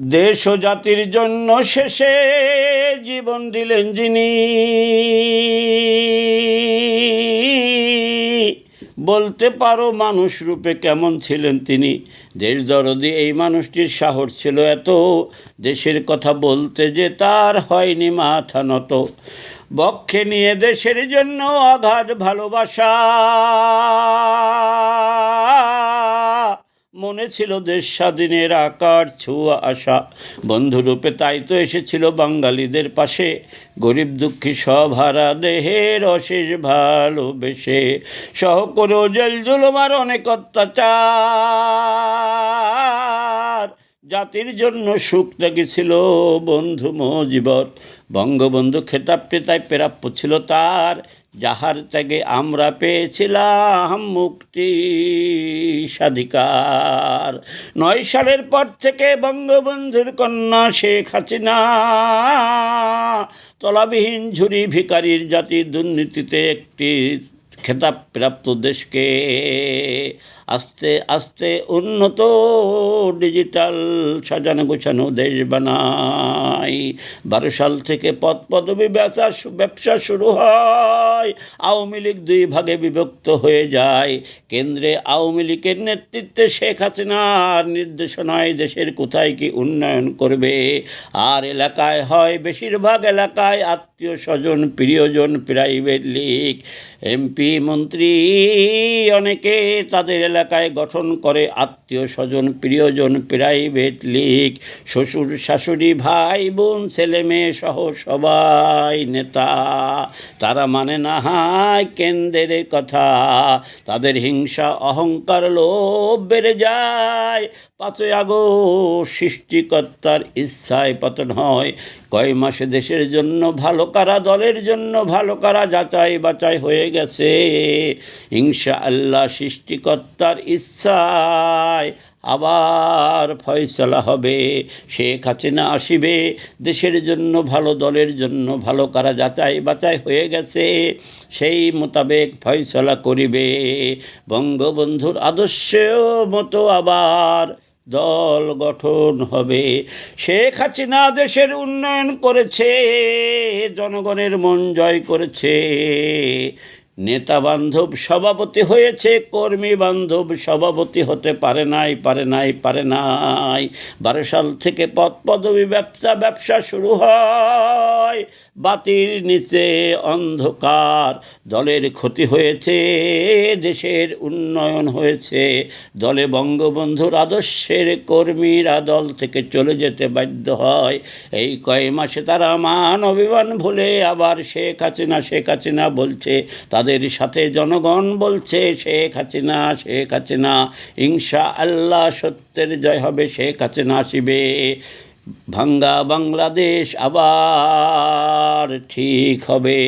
দেশ ও জাতির জন্য শেষে জীবন দিলেন যিনি। বলতে পারো মানুষ রূপে কেমন ছিলেন তিনি। দেশ দরদি এই মানুষটির সাহস ছিল এত, দেশের কথা বলতে যে তার হয়নি মাথা নত। বক্ষে নিয়ে দেশের জন্য অগাধ ভালোবাসা। মনে ছিল দেশ স্বাধীনের আকার ছোঁয়া আশা। বন্ধুরূপে তাই তো এসেছিল বাঙালিদের পাশে। গরিব দুঃখী সব হারা দেহের অশেষ ভালোবেসে। সহ করেও জেল জুলুমার অনেক অত্যাচার। জাতির জন্য সুখ ছিল বন্ধু মজিবর। বঙ্গবন্ধু খেতাবটি তাই প্রাপ্য ছিল তার, যাহার ত্যাগে আমরা পেয়েছিলাম মুক্তি স্বাধিকার। নয় সালের পর থেকে বঙ্গবন্ধুর কন্যা শেখ হাসিনা তলাবিহীন ঝুরি ভিকারির জাতির দুর্নীতিতে একটি খেতাব প্রাপ্ত দেশকে আস্তে আস্তে উন্নত ডিজিটাল সাজানো গোছানো দেশ বানাই বারো সাল থেকে পদ পদবি ব্যবসা ব্যবসা শুরু হয়। আওয়ামী লীগ দুই ভাগে বিভক্ত হয়ে যায়। কেন্দ্রে আওয়ামী লীগের নেতৃত্বে শেখ হাসিনার নির্দেশনায় দেশের কোথায় কি উন্নয়ন করবে? আর এলাকায় হয় বেশিরভাগ এলাকায় আত্মীয় স্বজন, প্রিয়জন প্রাইভেট লীগ। এমপি, মন্ত্রী অনেকে তাদের এলাকায় গঠন করে আত্মীয় স্বজন, প্রিয়জন প্রাইভেট লীগ। শ্বশুর, শাশুড়ি, ভাই বোন ছেলে মেয়ে সহ সবাই নেতা। তারা মানে না হায় কেন্দ্রের কথা। তাদের হিংসা, অহংকার, লোভ বেড়ে যায়। পাঁচই আগস্ট সৃষ্টিকর্তার ইচ্ছায় পতন হয়। কয় মাসে দেশের জন্য ভালো কারা, দলের জন্য ভালো কারা যাচাই বাচাই হয়ে গেছে। হিংসা আল্লাহ সৃষ্টিকর্তার ইচ্ছায় আবার ফয়সলা হবে। শেখ হাসিনা আসিবে, দেশের জন্য ভালো, দলের জন্য ভালো, কারা যাচাই বাচাই হয়ে গেছে, সেই মোতাবেক ফয়সলা করিবে। বঙ্গবন্ধুর আদর্শ মতো আবার দল গঠন হবে। শেখ হাসিনা দেশের উন্নয়ন করেছে, জনগণের মন জয় করেছে। নেতা বান্ধব সভাপতি হয়েছে কর্মী বান্ধব সভাপতি হতে পারে নাই পারে নাই পারে নাই। বারো সাল থেকে পদ পদবী ব্যবসা ব্যবসা শুরু হয়, বাতির নিচে অন্ধকার। দলের ক্ষতি হয়েছে, দেশের উন্নয়ন হয়েছে। দলে বঙ্গবন্ধুর আদর্শের কর্মীরা দল থেকে চলে যেতে বাধ্য হয়। এই কয় মাসে তারা মান অভিমান ভুলে আবার শেখ হাসিনা শেখ হাসিনা বলছে, তাদের সাথে জনগণ বলছে, শেখ হাসিনা শেখ হাসিনা। ইনশা আল্লাহ সত্যের জয় হবে, শেখ হাসিনা আসিবে। ভাঙ্গা বাংলাদেশ আবার ঠিক হবে।